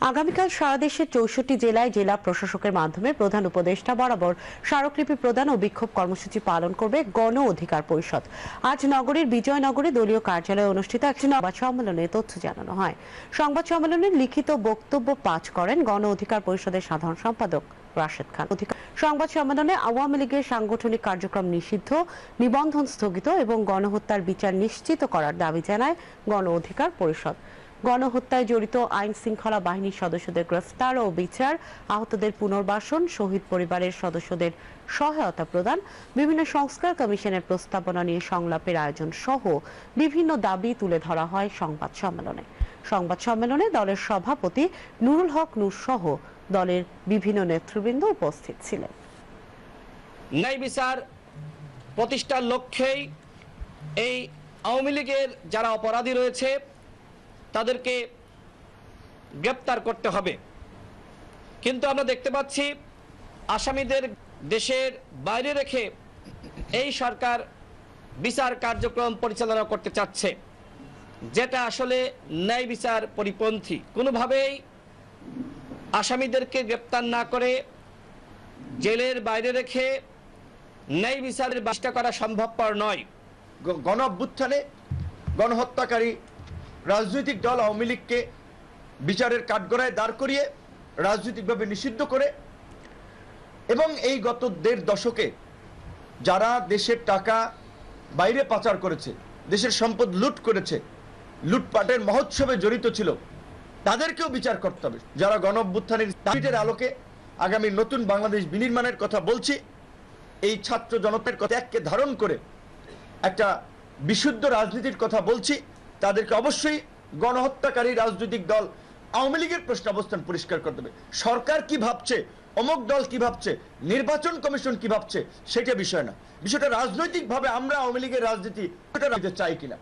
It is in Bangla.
আগামীকাল সারা দেশের চৌষট্টি জেলায় জেলা প্রশাসকের মাধ্যমে প্রধান উপদেষ্টা বরাবর স্মারকলিপি প্রদান ও বিক্ষোভ কর্মসূচি পালন করবে গণ অধিকার পরিষদ। আজ নগরীর বিজয়নগরে দলীয় কার্যালয়ে অনুষ্ঠিত এক সংবাদ সম্মেলনে তথ্য জানানো হয়। সংবাদ সম্মেলনে লিখিত বক্তব্য পাঠ করেন গণ অধিকার পরিষদের সাধারণ সম্পাদক রাশেদ খান। সংবাদ সম্মেলনে আওয়ামী লীগের সাংগঠনিক কার্যক্রম নিষিদ্ধ, নিবন্ধন স্থগিত এবং গণহত্যার বিচার নিশ্চিত করার দাবি জানায় গণ অধিকার পরিষদ। গণহত্যায় জড়িত আইন শৃঙ্খলা বাহিনীর সদস্যদের গ্রেফতার ও বিচার, আহতদের পুনর্বাসন, শহীদ পরিবারের সদস্যদের সহায়তা প্রদান, বিভিন্ন সংস্কার কমিশনের প্রস্তাবনা নিয়ে সংলাপের আয়োজন সহ বিভিন্ন দাবি তুলে ধরা হয় সংবাদ সম্মেলনে। সংবাদ সম্মেলনে দলের সভাপতি নুরুল হক নূর সহ দলের বিভিন্ন নেতৃবৃন্দ উপস্থিত ছিলেন। ন্যায় বিচার প্রতিষ্ঠার লক্ষ্যেই এই আওয়ামী লীগের যারা অপরাধী রয়েছে তাদেরকে গ্রেপ্তার করতে হবে। কিন্তু আমরা দেখতে পাচ্ছি আসামিদের দেশের বাইরে রেখে এই সরকার বিচার কার্যক্রম পরিচালনা করতে চাচ্ছে, যেটা আসলে ন্যায় বিচার পরিপন্থী। কোনোভাবেই আসামিদেরকে গ্রেপ্তার না করে জেলের বাইরে রেখে ন্যায় বিচারের বাসটা করা সম্ভবপর নয়। গণ গণহত্যাকারী রাজনৈতিক দল আওয়ামী লীগকে বিচারের কাঠগড়ায় দাঁড় করিয়ে রাজনৈতিকভাবে নিষিদ্ধ করে এবং এই গত দেড় দশকে যারা দেশের টাকা বাইরে পাচার করেছে, দেশের সম্পদ লুট করেছে, লুটপাটের মহোৎসবে জড়িত ছিল, তাদেরকেও বিচার করতে হবে। যারা গণ অভ্যুত্থানের দাবিটের আলোকে আগামী নতুন বাংলাদেশ বিনির্মাণের কথা বলছি, এই ছাত্র জনতার কথা এককে ধারণ করে একটা বিশুদ্ধ রাজনীতির কথা বলছি। তাদেরকে অবশ্যই গণহত্যাকারী রাজনৈতিক দল আওয়ামী লীগের প্রশ্ন অবস্থান পরিষ্কার করে দেবে। সরকার কি ভাবছে? অমক দল কি ভাবছে? নির্বাচন কমিশন কি ভাবছে? সেটা বিষয় না। বিষয়টা রাজনৈতিকভাবে আমরা আওয়ামী লীগের রাজনীতি চাই কিনা?